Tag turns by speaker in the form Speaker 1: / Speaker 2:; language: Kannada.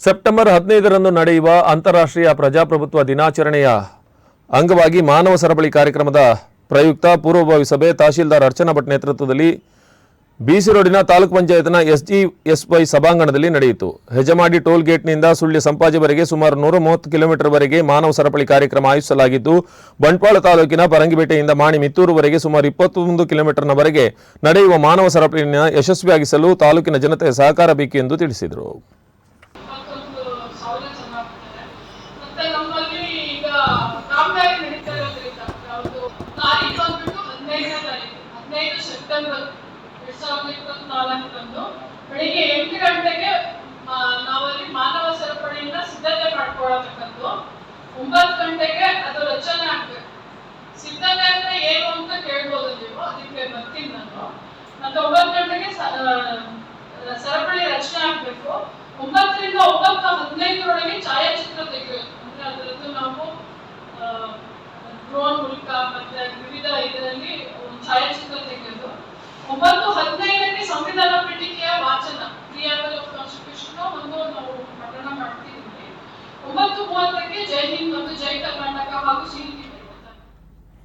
Speaker 1: ಸೆಪ್ಟೆಂಬರ್ ಹದಿನೈದರಂದು ನಡೆಯುವ ಅಂತಾರಾಷ್ಟ್ರೀಯ ಪ್ರಜಾಪ್ರಭುತ್ವ ದಿನಾಚರಣೆಯ ಅಂಗವಾಗಿ ಮಾನವ ಸರಪಳಿ ಕಾರ್ಯಕ್ರಮದ ಪ್ರಯುಕ್ತ ಪೂರ್ವಭಾವಿ ಸಭೆ ತಹಶೀಲ್ದಾರ್ ಅರ್ಚನಾ ಭಟ್ ನೇತೃತ್ವದಲ್ಲಿ ಬಿಸಿ ರೋಡಿನ ತಾಲೂಕು ಪಂಚಾಯತ್ನ ಎಸ್ಜಿಎಸ್ವೈ ಸಭಾಂಗಣದಲ್ಲಿ ನಡೆಯಿತು. ಹೆಜಮಾಡಿ ಟೋಲ್ ಗೇಟ್ನಿಂದ ಸುಳ್ಯ ಸಂಪಾಜಿವರೆಗೆ ಸುಮಾರು ನೂರ ಮೂವತ್ತು ಕಿಲೋಮೀಟರ್ವರೆಗೆ ಮಾನವ ಸರಪಳಿ ಕಾರ್ಯಕ್ರಮ ಆಯೋಜಿಸಲಾಗಿದ್ದು, ಬಂಟ್ವಾಳ ತಾಲೂಕಿನ ಪರಂಗಿಪೇಟೆಯಿಂದ ಮಾಣಿ ಮಿತ್ತೂರುವರೆಗೆ ಸುಮಾರು ಇಪ್ಪತ್ತೊಂದು ಕಿಲೋಮೀಟರ್ನವರೆಗೆ ನಡೆಯುವ ಮಾನವ ಸರಪಳಿಯನ್ನು ಯಶಸ್ವಿಯಾಗಿಸಲು ತಾಲೂಕಿನ ಜನತೆ ಸಹಕಾರ ಬೇಕು ಎಂದು ತಿಳಿಸಿದರು.
Speaker 2: ಸಾವಿರ ಜನ ಆಗ್ತಾರೆ ಮತ್ತೆ ನಮ್ಮಲ್ಲಿ ಈಗ ಕಾಮಗಾರಿ ನಡೀತಾ ಇರೋದ್ರಿಂದ ಯಾವುದು ತಾರೀಕು ಬಂದ್ಬಿಟ್ಟು ಹದಿನೈದನೇ ತಾರೀಕು, ಹದಿನೈದು ಸೆಪ್ಟೆಂಬರ್ ಎರಡ್ ಸಾವಿರದ ಇಪ್ಪತ್ನಾಲ್ಕರಂದು ಬೆಳಿಗ್ಗೆ ಎಂಟು ಗಂಟೆಗೆ ನಾವಲ್ಲಿ ಮಾನವ ಸರಪಣಿಯಿಂದ ಸಿದ್ಧತೆ ಮಾಡ್ಕೊಳ್ಳತಕ್ಕದ್ದು ಒಂಬತ್ತು ಗಂಟೆಗೆ ಅದು ರಚನೆ ಆಗ್ಬೇಕು. ಸಿದ್ಧತೆ ಅಂದ್ರೆ ಏನು ಅಂತ ಕೇಳ್ಬೋದು ನೀವು? ಅದಕ್ಕೆ ಬರ್ತೀನಿ ನಾನು. ಮತ್ತೆ ಒಂಬತ್ತು ಗಂಟೆಗೆ ಸ- ಸರಪಳಿ ರಚನೆ ಆಗ್ಬೇಕು. ಒಂಬತ್ತರಿಂದ ಒಂಬತ್ತ ಹದಿನೈದರೊಳಗೆ ಛಾಯಾಚಿತ್ರ ತೆಗೆಯೋದು ಅಂದ್ರೆ ಅದರದ್ದು ನಾವು ಡ್ರೋನ್ ಮೂಲಕ ಮತ್ತೆ ವಿವಿಧ ಇದರಲ್ಲಿ ಛಾಯಾಚಿತ್ರ ತೆಗೆಯೋದು. ಒಂಬತ್ತು ಹದಿನೈದಕ್ಕೆ ಸಂವಿಧಾನ ಪೀಠಿಕೆಯ ವಾಚನ ಪ್ರಿಯಾಂಬಲ್ ಆಫ್ ಕಾನ್ಸ್ಟಿಟ್ಯೂಷನ್ ಒಂದು ನಾವು ಪಠಣ ಮಾಡ್ತಿದ್ವಿ ಒಂಬತ್ತು ಮೂವತ್ತಕ್ಕೆ ಜೈ ಹಿಂದ್ ಮತ್ತು ಜೈ ಕರ್ನಾಟಕ